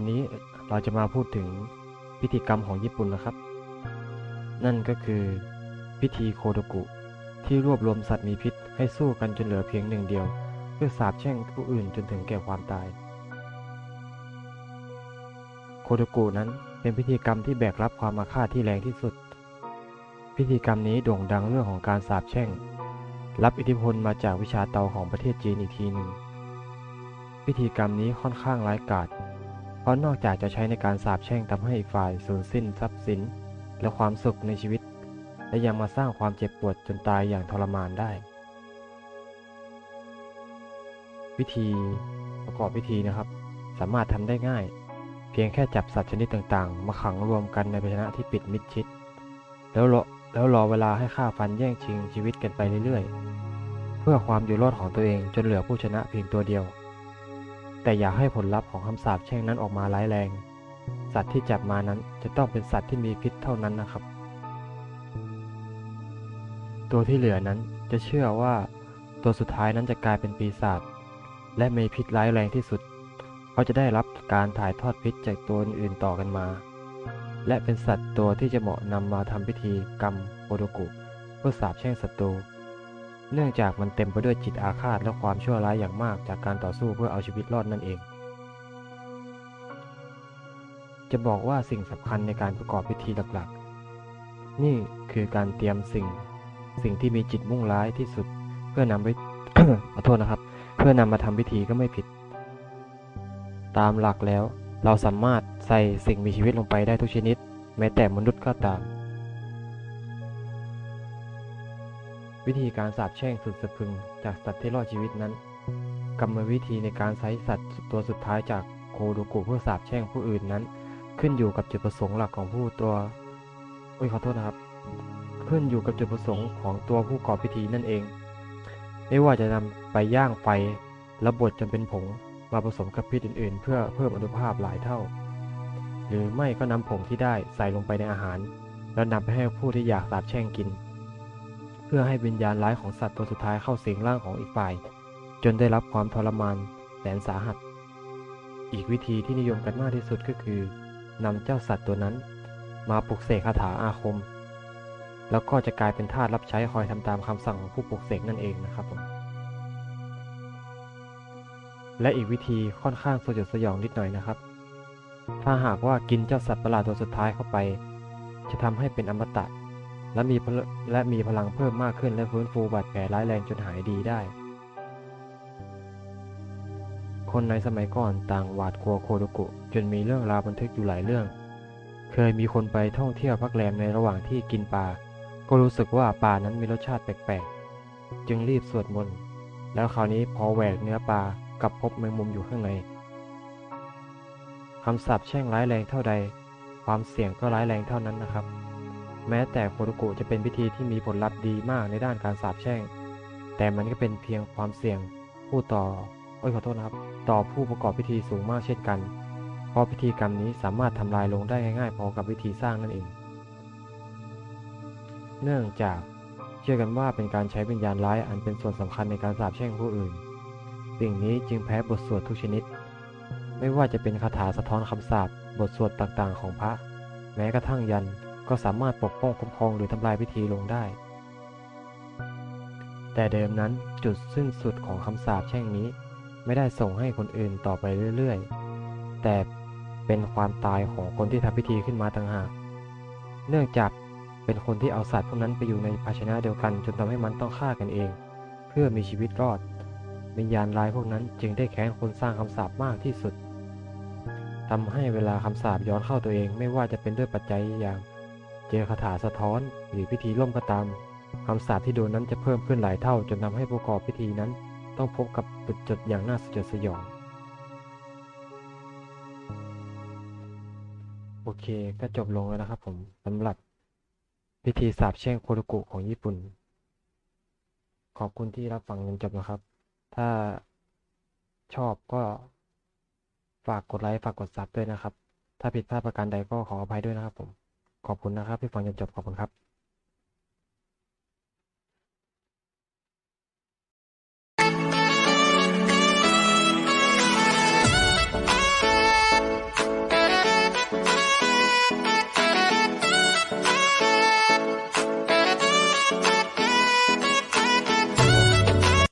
วันนี้เราจะมาพูดถึงพิธีกรรมของญี่ปุ่นนะครับ นั่นก็คือพิธีโคโดกุ ที่รวบรวมสัตว์มีพิษให้สู้กันจนเหลือเพียงหนึ่งเดียว เพื่อสาบแช่งผู้อื่นจนถึงแก่ความตาย โคโดกุนั้นเป็นพิธีกรรมที่แบกรับความอาฆาตที่แรงที่สุด พิธีกรรมนี้โด่งดังเรื่องของการสาบแช่ง รับอิทธิพลมาจากวิชาเตาของประเทศจีนอีกทีหนึ่งพิธีกรรมนี้ค่อนข้างร้ายกาจ ราะนอกจากจะใช้ในการสาบแช่งทำให้อีกฝ่ายสูญสิ้นทรัพย์สิน และความสุขในชีวิต และยังมาสร้างความเจ็บปวดจนตายอย่างทรมานได้ วิธีประกอบพิธีนะครับ สามารถทำได้ง่าย เพียงแค่จับสัตว์ชนิดต่างๆ มาขังรวมกันในภาชนะที่ปิดมิดชิด แล้วรอแล้วรอเวลาให้ฆ่าฟันแย่งชิงชีวิตกันไปเรื่อยๆ เพื่อความอยู่รอดของตัวเองจนเหลือผู้ชนะเพียงตัวเดียว แต่อย่าให้ผลลัพธ์ของคำสาปแช่งนั้นออกมาร้ายแรง สัตว์ที่จับมานั้นจะต้องเป็นสัตว์ที่มีพิษเท่านั้นนะครับ ตัวที่เหลือนั้นจะเชื่อว่าตัวสุดท้ายนั้นจะกลายเป็นปีศาจและมีพิษร้ายแรงที่สุดเพราจะได้รับการถ่ายทอดพิษจากตัวอื่นๆต่อกันมา และเป็นสัตว์ตัวที่จะเหมาะนำมาทำพิธีกรรมโอโดกุเพื่อสาบแช่งศัตรู เนื่องจากมันเต็มไปด้วยจิตอาฆาตและความชั่วร้ายอย่างมากจากการต่อสู้เพื่อเอาชีวิตรอดนั่นเอง จะบอกว่าสิ่งสำคัญในการประกอบพิธีหลักๆ นี่คือการเตรียมสิ่ง สิ่งที่มีจิตมุ่งร้ายที่สุด เพื่อนำไปขอโทษนะครับ เพื่อนำมาทำพิธีก็ไม่ผิด ตามหลักแล้ว เราสามารถใส่สิ่งมีชีวิตลงไปได้ทุกชนิด แม้แต่มนุษย์ก็ตาม วิธีการสาบแช่งสุดสะพึงจากสัตว์ที่รอดชีวิตนั้น กรรมวิธีในการใช้สัตว์ตัวสุดท้ายจากโคโดกุเพื่อสาบแช่งผู้อื่นนั้น ขึ้นอยู่กับจุดประสงค์หลักของผู้ตัวอุ้ยขอโทษนะครับ ขึ้นอยู่กับจุดประสงค์ของตัวผู้ก่อพิธีนั่นเอง ไม่ว่าจะนำไปย่างไฟแล้วบดจนเป็นผงมาผสมกับพิษอื่นๆ เพื่อเพิ่มอนุภาพหลายเท่า หรือไม่ก็นำผงที่ได้ใส่ลงไปในอาหาร แล้วนำไปให้ผู้ที่อยากสาบแช่งกิน เพื่อให้วิญญาณร้ายของสัตว์ตัวสุดท้ายเข้าสิงร่างของอีกฝ่าย จนได้รับความทรมานแสนสาหัส อีกวิธีที่นิยมกันมากที่สุดก็คือนำเจ้าสัตว์ตัวนั้น มาปลุกเสกคาถาอาคม แล้วก็จะกลายเป็นทาสรับใช้คอยทำตามคำสั่งของผู้ปลุกเสกนั่นเองนะครับผมและอีกวิธีค่อนข้างสยดสยองนิดหน่อยนะครับ ถ้าหากว่ากินเจ้าสัตว์ประหลาดตัวสุดท้ายเข้าไป จะทำให้เป็นอมตะ และมีและมีพลังเพิ่มมากขึ้นและฟื้นฟูบาดแผลร้ายแรงจนหายดีได้ คนในสมัยก่อนต่างหวาดกลัวโคโดกุ จนมีเรื่องราวบันทึกอยู่หลายเรื่อง เคยมีคนไปท่องเที่ยวพักแรมในระหว่างที่กินปลา ก็รู้สึกว่าปลานั้นมีรสชาติแปลกๆ จึงรีบสวดมนต์ แล้วคราวนี้พอแหวกเนื้อปลากลับพบแมงมุมอยู่ข้างในคำสาปแช่งร้ายแรงเท่าใด ความเสี่ยงก็ร้ายแรงเท่านั้นนะครับ แม้แต่โคโดกุจะเป็นพิธีที่มีผลลัพธ์ดีมากในด้านการสาปแช่ง แต่มันก็เป็นเพียงความเสี่ยงผู้ต่อโอ้ยขอโทษนะครับ ต่อผู้ประกอบพิธีสูงมากเช่นกัน เพราะพิธีกรรมนี้สามารถทำลายลงได้ง่ายๆพอกับวิธีสร้างนั่นเอง เนื่องจากเชื่อกันว่าเป็นการใช้วิญญาณร้ายอันเป็นส่วนสำคัญในการสาปแช่งผู้อื่น สิ่งนี้จึงแพ้บทสวดทุกชนิด ไม่ว่าจะเป็นคาถาสะท้อนคำสาปบทสวดต่างๆ ของพระ แม้กระทั่งยัน ก็สามารถปกป้องคุ้มครองหรือทำลายพิธีลงได้ แต่เดิมนั้นจุดสิ้นสุดของคำสาปแช่งนี้ ไม่ได้ส่งให้คนอื่นต่อไปเรื่อยๆ แต่เป็นความตายของคนที่ทำพิธีขึ้นมาต่างหาก เนื่องจากเป็นคนที่เอาสัตว์พวกนั้นไปอยู่ในภาชนะเดียวกัน จนทำให้มันต้องฆ่ากันเอง เพื่อมีชีวิตรอดวิญญาณร้ายพวกนั้นจึงได้แค้นคนสร้างคำสาปมากที่สุดทำให้เวลาคำสาปย้อนเข้าตัวเองไม่ว่าจะเป็นด้วยปัจจัยอย่าง เจอคาถาสะท้อน หรือพิธีร่มก็ตามคำสาปที่โดนนั้นจะเพิ่มขึ้นหลายเท่า จนทำให้ผู้ประกอบพิธีนั้น ต้องพบกับจุดจดอย่างน่าสยดสยอง โอเคก็จบลงแล้วนะครับผมสำหรับพิธีสาปแช่งโคโดกุของญี่ปุ่น ขอบคุณที่รับฟังจนจบนะครับ ถ้าชอบก็ฝากกดไลค์ฝากกดซับด้วยนะครับ ถ้าผิดพลาดประการใดก็ขออภัยด้วยนะครับผม ขอบคุณนะครับที่ฟังจนจบขอบคุณครับ